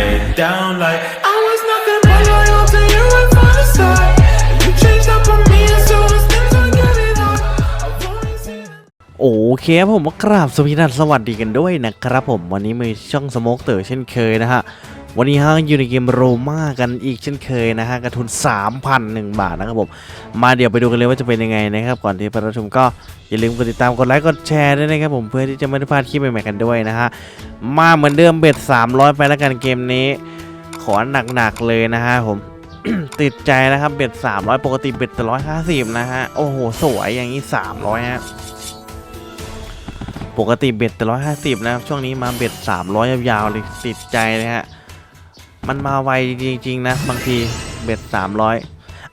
head down like I was nothing but loyal to you right from the start. You changed up on me, and so it's things I give it up. I've only seen. โอเคครับผมกราบสวัสดีท่านสวัสดีกันด้วยนะครับผมวันนี้มีช่องสโมกเตอร์เช่นเคยนะฮะ วันนี้ฮะอยู่ในเกมโรม่ากันอีกเช่นเคยนะฮะกระทุน 3,001 บาทนะครับผมมาเดี๋ยวไปดูกันเลยว่าจะเป็นยังไงนะครับ ก่อนที่ไปรับชมก็อย่าลืมกดติดตามกดไลค์กดแชร์ด้วยนะครับผมเพื่อที่จะไม่ได้พลาดคลิปใหม่ๆกันด้วยนะฮะมาเหมือนเดิมเบ็ด 300 ไปแล้วกันเกมนี้ ขอหนักๆเลยนะฮะผมติดใจนะครับเบ็ด 300 ปกติเบ็ดแต่150นะฮะโอ้โหสวยอย่างนี้ 300ฮะปกติเบ็ดแต่ร้อยห้าสิบนะครับช่วงนี้มาเบ็ดสามร้อยยาวๆเลยติดใจเลยฮะ มันมาไวจริงๆนะบางทีเบ็ดสามร้อย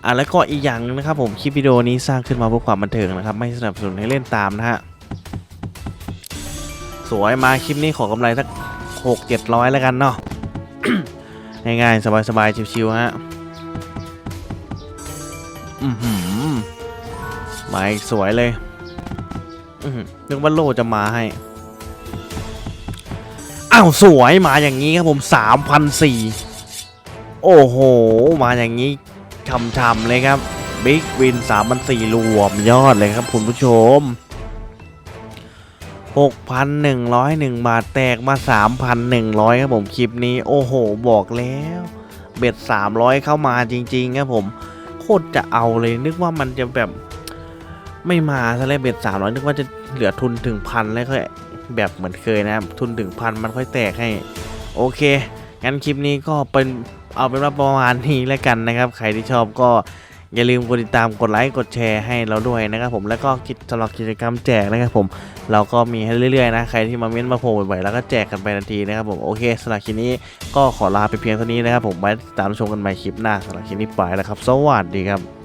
อะแล้วก็อีกอย่างหนึงนะครับผมคลิปวิดีโอนี้สร้างขึ้นมาเพื่อความบันเทิงนะครับ ไม่สนับสนุนให้เล่นตามนะฮะสวยมาคลิปนี้ขอกำไรสักหกเจ็ดร้อยแล้วกันเนาะง่ายๆ สบายๆ ชิวๆ ฮะ อือหือมาอีกสวยเลย อือนึกว่าโลจะมาให้ อ้าวสวยมาอย่างนี้ครับผมสามพันสี่โอ้โห มาอย่างนี้ช่ำๆเลยครับบิ๊กวินสามพันสี่รวมยอดเลยครับคุณผู้ชมหกพันหนึ่งร้อยหนึ่งบาทแตกมาสามพันหนึ่งร้อยครับผมคลิปนี้ โอ้โห บอกแล้ว เบ็ดสามร้อยเข้ามาจริง ๆ ครับผม โคตรจะเอาเลยนึกว่ามันจะแบบไม่มาซะแล้วเบ็ดสามร้อยนึกว่าจะเหลือทุนถึงพันแล้วค่อย แบบเหมือนเคยนะครับ ทุนถึงพันมันค่อยแตกให้ โอเค งั้นคลิปนี้ก็เป็นเอาเป็นว่าประมาณนี้แล้วกันนะครับ ใครที่ชอบก็อย่าลืมกดติดตามกดไลค์กดแชร์ให้เราด้วยนะครับผมแล้วก็กิจสำหรับกิจกรรมแจกนะครับผมเราก็มีให้เรื่อยๆนะใครที่มาเม้นมาโผล่บ่อยๆแล้วก็แจกกันไปทันทีนะครับผมโอเคสำหรับคลิปนี้ก็ขอลาไปเพียงเท่านี้นะครับผมไว้ติดตามชมกันใหม่คลิปหน้าสำหรับคลิปนี้ไปแล้วครับ สวัสดีครับ